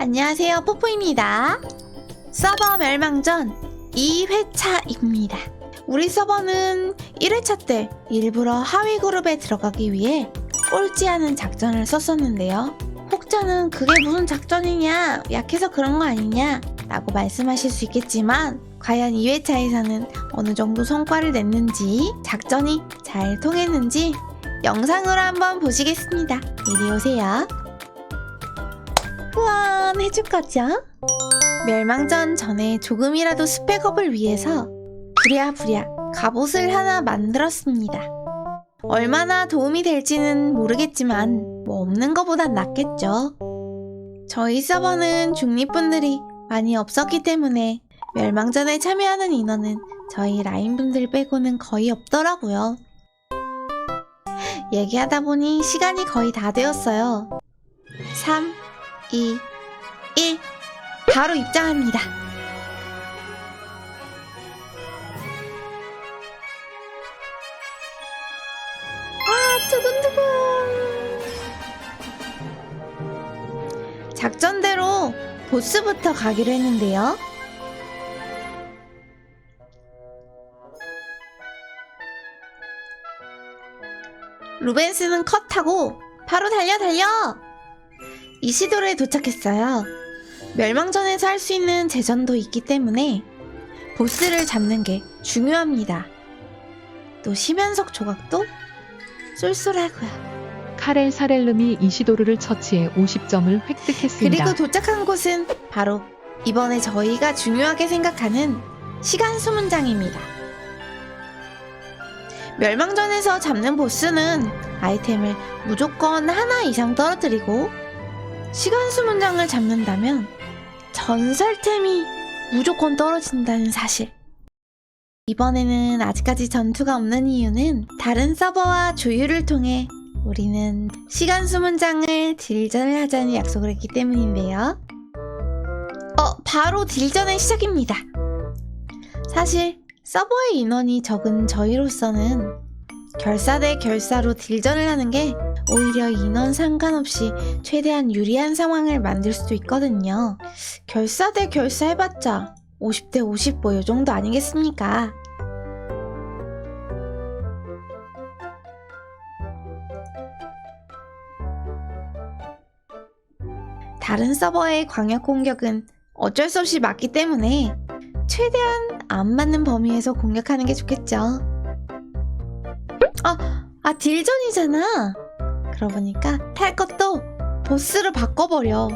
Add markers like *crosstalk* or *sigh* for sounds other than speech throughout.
안녕하세요, 뽀뽀입니다. 서버 멸망전 2회차입니다. 우리 서버는 1회차 때 일부러 하위 그룹에 들어가기 위해 꼴찌하는 작전을 썼었는데요. 혹자는 그게 무슨 작전이냐, 약해서 그런 거 아니냐, 라고 말씀하실 수 있겠지만, 과연 2회차에서는 어느 정도 성과를 냈는지, 작전이 잘 통했는지, 영상으로 한번 보시겠습니다. 이리 오세요. 후원 해줄 거죠? 멸망전 전에 조금이라도 스펙업을 위해서 부랴부랴 갑옷을 하나 만들었습니다. 얼마나 도움이 될지는 모르겠지만 뭐 없는 것보단 낫겠죠. 저희 서버는 중립분들이 많이 없었기 때문에 멸망전에 참여하는 인원은 저희 라인분들 빼고는 거의 없더라고요. 얘기하다 보니 시간이 거의 다 되었어요. 3, 2, 1. 바로 입장합니다. 아, 두근두근. 작전대로 보스부터 가기로 했는데요. 루벤스는 컷하고 바로 달려 달려! 이시도르에 도착했어요. 멸망전에서 할 수 있는 재전도 있기 때문에 보스를 잡는 게 중요합니다. 또 심연석 조각도 쏠쏠하고요. 카렐 사렐름이 이시도르를 처치해 50점을 획득했습니다. 그리고 도착한 곳은 바로 이번에 저희가 중요하게 생각하는 시간 수문장입니다. 멸망전에서 잡는 보스는 아이템을 무조건 하나 이상 떨어뜨리고 시간 수 문장을 잡는다면 전설템이 무조건 떨어진다는 사실. 이번에는 아직까지 전투가 없는 이유는 다른 서버와 조율을 통해 우리는 시간 수 문장을 딜전을 하자는 약속을 했기 때문인데요. 어, 바로 딜전의 시작입니다. 사실 서버의 인원이 적은 저희로서는 결사 대 결사로 딜전을 하는 게 오히려 인원 상관없이 최대한 유리한 상황을 만들 수도 있거든요. 결사 대 결사 해봤자 50대 50 뭐 요 정도 아니겠습니까? 다른 서버의 광역 공격은 어쩔 수 없이 맞기 때문에 최대한 안 맞는 범위에서 공격하는 게 좋겠죠. 아, 아 딜전이잖아. 그러고 보니까 탈 것도 보스로 바꿔버려.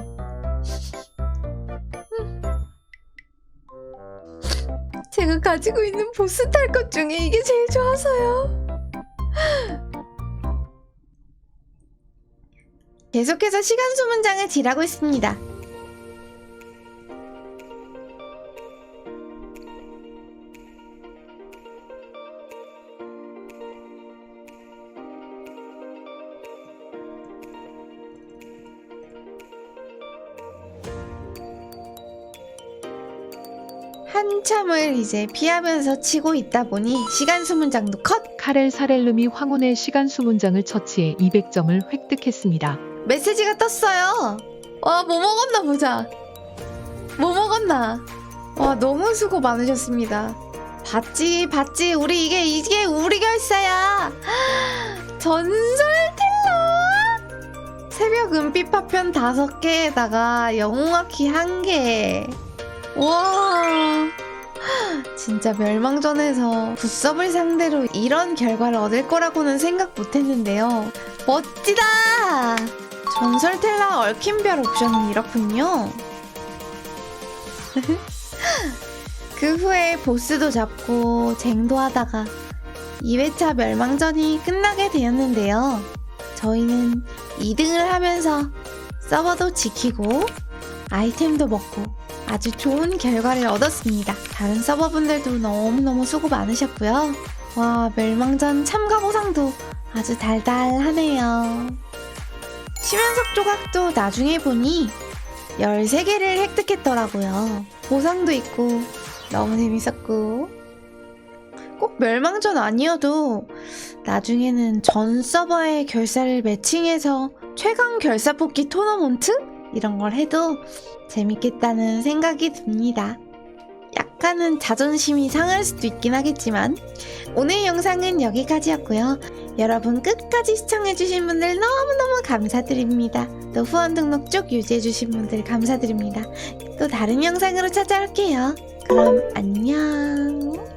제가 가지고 있는 보스 탈 것 중에 이게 제일 좋아서요. 계속해서 시간 수문장을 딜하고 있습니다. 한참을 이제 피하면서 치고 있다 보니 시간 수문장도 컷! 카렐 사렐름이 황혼의 시간 수문장을 처치해 200점을 획득했습니다. 메시지가 떴어요. 와, 뭐 먹었나 보자. 뭐 먹었나? 와, 너무 수고 많으셨습니다. 봤지, 봤지. 우리 이게, 이게 우리 결사야. *gasps* 전설 텔러! 새벽 은빛 파편 다섯 개에다가 영웅아키 한 개. 와. 진짜 멸망전에서 굿섭을 상대로 이런 결과를 얻을 거라고는 생각 못 했는데요. 멋지다! 전설 텔라 얽힌별 옵션은 이렇군요. *laughs* 그 후에 보스도 잡고 쟁도 하다가 2회차 멸망전이 끝나게 되었는데요. 저희는 2등을 하면서 서버도 지키고 아이템도 먹고 아주 좋은 결과를 얻었습니다. 다른 서버분들도 너무너무 수고 많으셨고요. 와, 멸망전 참가 보상도 아주 달달하네요. 심연석 조각도 나중에 보니 13개를 획득했더라고요. 보상도 있고 너무 재밌었고 꼭 멸망전 아니어도 나중에는 전 서버의 결사를 매칭해서 최강 결사 뽑기 토너먼트? 이런 걸 해도 재밌겠다는 생각이 듭니다. 약간은 자존심이 상할 수도 있긴 하겠지만 오늘 영상은 여기까지였고요. 여러분 끝까지 시청해주신 분들 너무너무 감사드립니다. 또 후원 등록 쭉 유지해주신 분들 감사드립니다. 또 다른 영상으로 찾아올게요. 그럼 안녕.